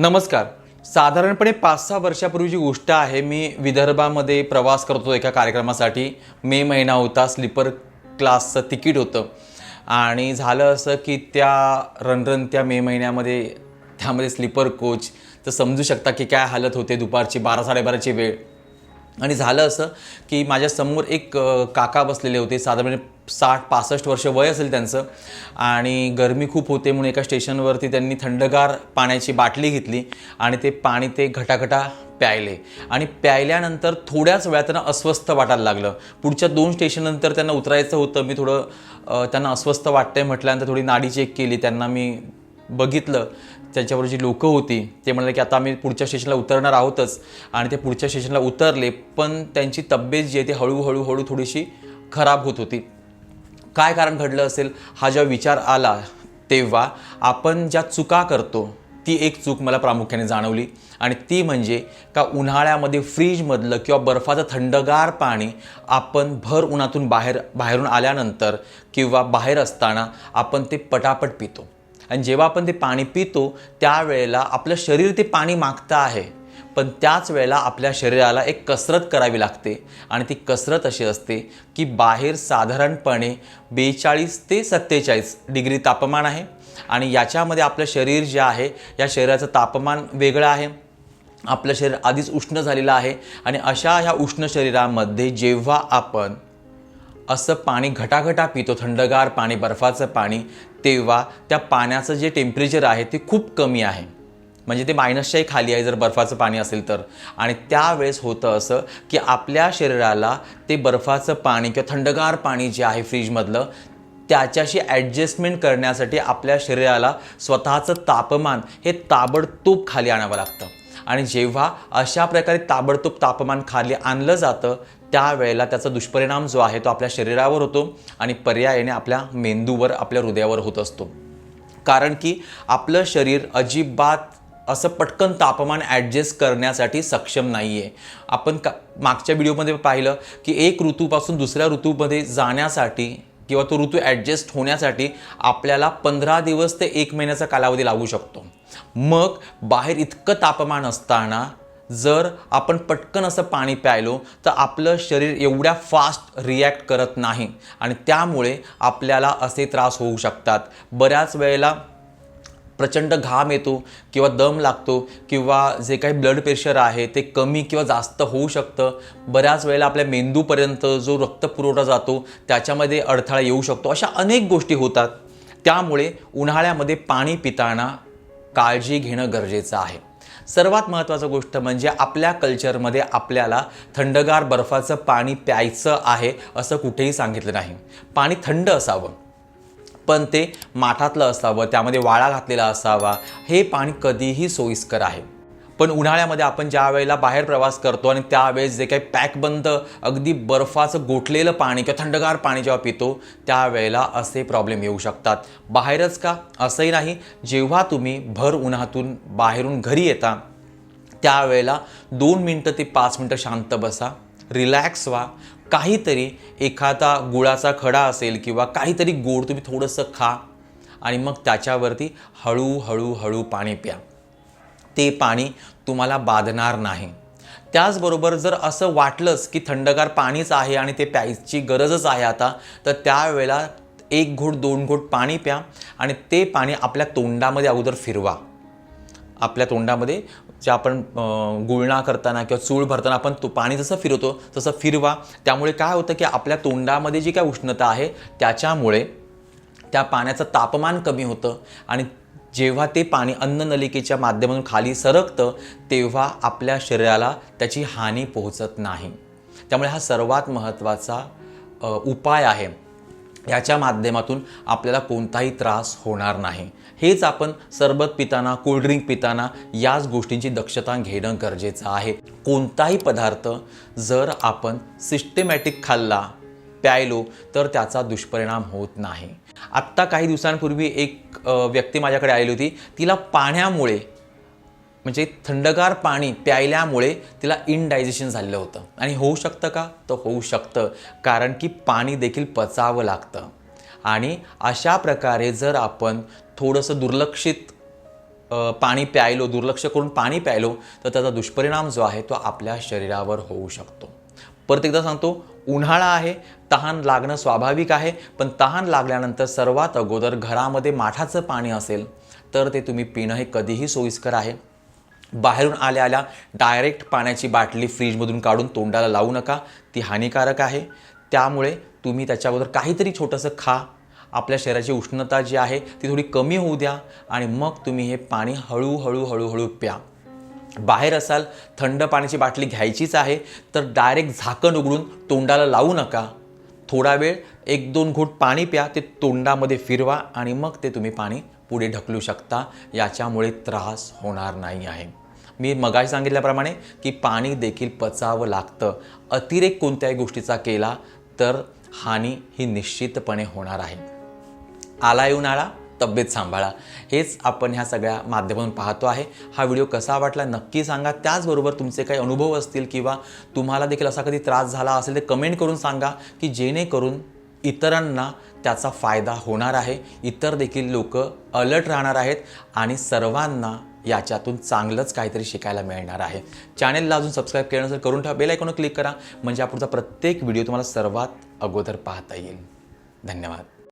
नमस्कार. साधारणपणे पाच सहा वर्षापूर्वीची गोष्ट आहे मी विदर्भामध्ये प्रवास करतो एका कार्यक्रमासाठी. मे महिना होता स्लीपर क्लासचं तिकीट होतं. आणि झालं असं की त्या रणरणत्या मे महिन्यामध्ये त्यामध्ये स्लीपर कोच तर समजू शकता की काय हालत होते दुपारची बारा साडेबाराची वेळ. आणि झालं असं की माझ्यासमोर एक काका बसलेले होते. साधारण म्हणजे साठ पासष्ट वर्ष वय असेल त्यांचं. आणि गरमी खूप होते म्हणून एका स्टेशनवरती त्यांनी थंडगार पाण्याची बाटली घेतली आणि ते पाणी ते घटाघटा प्यायले. आणि प्यायल्यानंतर थोड्याच वेळात त्यांना अस्वस्थ वाटायला लागलं. पुढच्या दोन स्टेशननंतर त्यांना उतरायचं होतं. मी थोडं त्यांना अस्वस्थ वाटतंय म्हटल्यानंतर थोडी नाडी चेक केली. त्यांना मी बघितलं त्याच्यावर जी लोकं होती ते म्हणाले की आता आम्ही पुढच्या स्टेशनला उतरणार आहोतच. आणि ते पुढच्या स्टेशनला उतरले पण त्यांची तब्येत जी आहे ती हळूहळू हळू थोडीशी खराब होत होती. काय कारण घडलं असेल? हा जेव्हा विचार आला तेव्हा आपण ज्या चुका करतो ती एक चूक मला प्रामुख्याने जाणवली. आणि ती म्हणजे का उन्हाळ्यामध्ये फ्रीजमधलं किंवा बर्फाचं थंडगार पाणी आपण भर उन्हातून बाहेर बाहेरून आल्यानंतर किंवा बाहेर असताना आपण ते पटापट पितो. आणि जेव्हा आपण ते पाणी पितो त्यावेळेला आपलं शरीर ते पाणी मागतं आहे. पण त्याच वेळेला आपल्या शरीराला एक कसरत करावी लागते. आणि ती कसरत अशी असते की बाहेर साधारणपणे बेचाळीस ते सत्तेचाळीस डिग्री तापमान आहे. आणि याच्यामध्ये आपलं शरीर जे आहे या शरीराचं तापमान वेगळं आहे. आपलं शरीर आधीच उष्ण झालेलं आहे. आणि अशा ह्या उष्ण शरीरामध्ये जेव्हा आपण असं पाणी घटाघटा पितो थंडगार पाणी बर्फाचं पाणी तेव्हा त्या पाण्याचं जे टेम्परेचर आहे ते खूप कमी आहे. म्हणजे ते मायनसच्याही खाली आहे जर बर्फाचं पाणी असेल तर. आणि त्यावेळेस होतं असं की आपल्या शरीराला ते बर्फाचं पाणी किंवा थंडगार पाणी जे आहे फ्रीजमधलं त्याच्याशी ॲडजस्टमेंट करण्यासाठी आपल्या शरीराला स्वतःचं तापमान हे ताबडतोब खाली आणावं लागतं. आणि जेव्हा अशा प्रकारे ताबडतोब तापमान खाली आणलं जातं त्यावेळेला त्याचा दुष्परिणाम जो आहे तो आपल्या शरीरावर होतो आणि पर्यायाने आपल्या मेंदूवर आपल्या हृदयावर होत असतो. कारण की आपलं शरीर अजिबात असं पटकन तापमान ॲडजस्ट करण्यासाठी सक्षम नाही आहे आपण का मागच्या व्हिडिओमध्ये पाहिलं की एक ऋतूपासून दुसऱ्या ऋतूमध्ये जाण्यासाठी किंवा तो ऋतू ॲडजस्ट होण्यासाठी आपल्याला पंधरा दिवस ते एक महिन्याचा कालावधी लागू शकतो. मग बाहेर इतकं तापमान असताना जर आपण पटकन असं पाणी प्यायलो तर आपलं शरीर एवढ्या फास्ट रिॲक्ट करत नाही. आणि त्यामुळे आपल्याला असे त्रास होऊ शकतात. बऱ्याच वेळेला प्रचंड घाम येतो किंवा दम लागतो किंवा जे काही ब्लड प्रेशर आहे ते कमी किंवा जास्त होऊ शकतं. बऱ्याच वेळेला आपल्या मेंदूपर्यंत जो रक्तपुरवठा जातो त्याच्यामध्ये अडथळा येऊ शकतो. अशा अनेक गोष्टी होतात. त्यामुळे उन्हाळ्यामध्ये पाणी पिताना काळजी घेणं गरजेचं आहे. सर्वात महत्त्वाचं गोष्ट म्हणजे आपल्या कल्चरमध्ये आपल्याला थंडगार बर्फाचं पाणी प्यायचं आहे असं कुठेही सांगितलं नाही. पाणी थंड असावं पण ते माठातलं असावं त्यामध्ये वाळा घातलेला असावा हे पाणी कधीही सोयीस्कर आहे. पण उन्हाळ्यामध्ये आपण ज्या वेळेला बाहेर प्रवास करतो आणि त्यावेळेस जे काही पॅकबंद अगदी बर्फाचं गोठलेलं पाणी किंवा थंडगार पाणी जेव्हा पितो त्यावेळेला असे प्रॉब्लेम येऊ शकतात. बाहेरच का? असंही नाही. जेव्हा तुम्ही भर उन्हातून बाहेरून घरी येता त्यावेळेला दोन मिनटं ते पाच मिनटं शांत बसा रिलॅक्स व्हा. काहीतरी एखादा गुळाचा खडा असेल किंवा काहीतरी गोड तुम्ही थोडंसं खा आणि मग त्याच्यावरती हळूहळू हळू पाणी प्या. ते पाणी तुम्हाला बाधणार नाही. त्याचबरोबर जर असं वाटलंच की थंडगार पाणीच आहे आणि ते प्यायची गरजच आहे आता तर त्यावेळेला एक घोट दोन घोट पाणी प्या आणि ते पाणी आपल्या तोंडामध्ये अगोदर फिरवा. आपल्या तोंडामध्ये जे आपण गुळणा करताना किंवा चूळ भरताना आपण तो पाणी जसं फिरवतो तसं फिरवा. त्यामुळे काय होतं की आपल्या तोंडामध्ये जी काय उष्णता आहे त्याच्यामुळे त्या पाण्याचं तापमान कमी होतं आणि जेव्हा ते पाणी अन्ननलिकेच्या माध्यमातून खाली सरकतं तेव्हा आपल्या शरीराला त्याची हानी पोहोचत नाही. त्यामुळे हा सर्वात महत्त्वाचा उपाय आहे. याच्या माध्यमातून आपल्याला कोणताही त्रास होणार नाही. हेच आपण सरबत पिताना कोल्ड्रिंक पिताना याच गोष्टींची दक्षता घेणं गरजेचं आहे. कोणताही पदार्थ जर आपण सिस्टमॅटिक खाल्ला प्यायलो तर त्याचा दुष्परिणाम होत नाही. आत्ता काही दिवसांपूर्वी एक व्यक्ती माझ्याकडे आलेली होती. तिला पाण्यामुळे म्हणजे थंडगार पाणी प्यायल्यामुळे तिला इनडायजेशन झालेलं होतं. आणि होऊ शकतं का? तर होऊ शकतं. कारण की पाणी देखील पचावं लागतं. आणि अशा प्रकारे जर आपण थोडंसं दुर्लक्षित पाणी प्यायलो दुर्लक्ष करून पाणी प्यायलो तर त्याचा दुष्परिणाम जो आहे तो आपल्या शरीरावर होऊ शकतो. परत एकदा सांगतो उन्हाळा आहे तहान लागणं स्वाभाविक आहे पण तहान लागल्यानंतर सर्वात अगोदर घरामध्ये माठाचं पाणी असेल तर ते तुम्ही पिणं हे कधीही सोयीस्कर आहे. बाहेरून आल्या आल्या डायरेक्ट पाण्याची बाटली फ्रीजमधून काढून तोंडाला लावू नका ती हानिकारक आहे. त्यामुळे तुम्ही त्याच्याबरोबर काहीतरी छोटंसं खा. आपल्या शरीराची उष्णता जी आहे ती थोडी कमी होऊ द्या आणि मग तुम्ही हे पाणी हळूहळू हळूहळू प्या. बाहेर असाल थंड पाण्याची बाटली घ्यायचीच आहे तर डायरेक्ट झाकण उघडून तोंडाला लावू नका. थोडा वेळ एक दोन घोट पाणी प्या ते तोंडामध्ये फिरवा आणि मग ते तुम्ही पाणी पुढे ढकलू शकता. याच्यामुळे त्रास होणार नाही आहे. मी मगाशी सांगितल्याप्रमाणे की पाणी देखील पचावं लागतं. अतिरेक कोणत्याही गोष्टीचा केला तर हानी ही निश्चितपणे होणार आहे. आला उन्हाळा तब्येत सांभाळा. हेच आपण ह्या सगळ्या माध्यमातून पाहतो आहे. हा व्हिडिओ कसा वाटला नक्की सांगा. त्याचबरोबर तुमचे काही अनुभव असतील किंवा तुम्हाला देखील असा कधी त्रास झाला असेल ते कमेंट करून सांगा की जेणेकरून इतरांना त्याचा फायदा होणार आहे. इतर देखील लोक अलर्ट राहणार आहेत आणि सर्वांना याच्यातून चांगलंच काहीतरी शिकायला मिळणार आहे. चॅनेलला अजून सबस्क्राईब केलं नसेल करून ठेवा. बेल आयकॉनवर क्लिक करा. म्हणजे आपणचा प्रत्येक व्हिडिओ तुम्हाला सर्वात अगोदर पाहता येईल. धन्यवाद.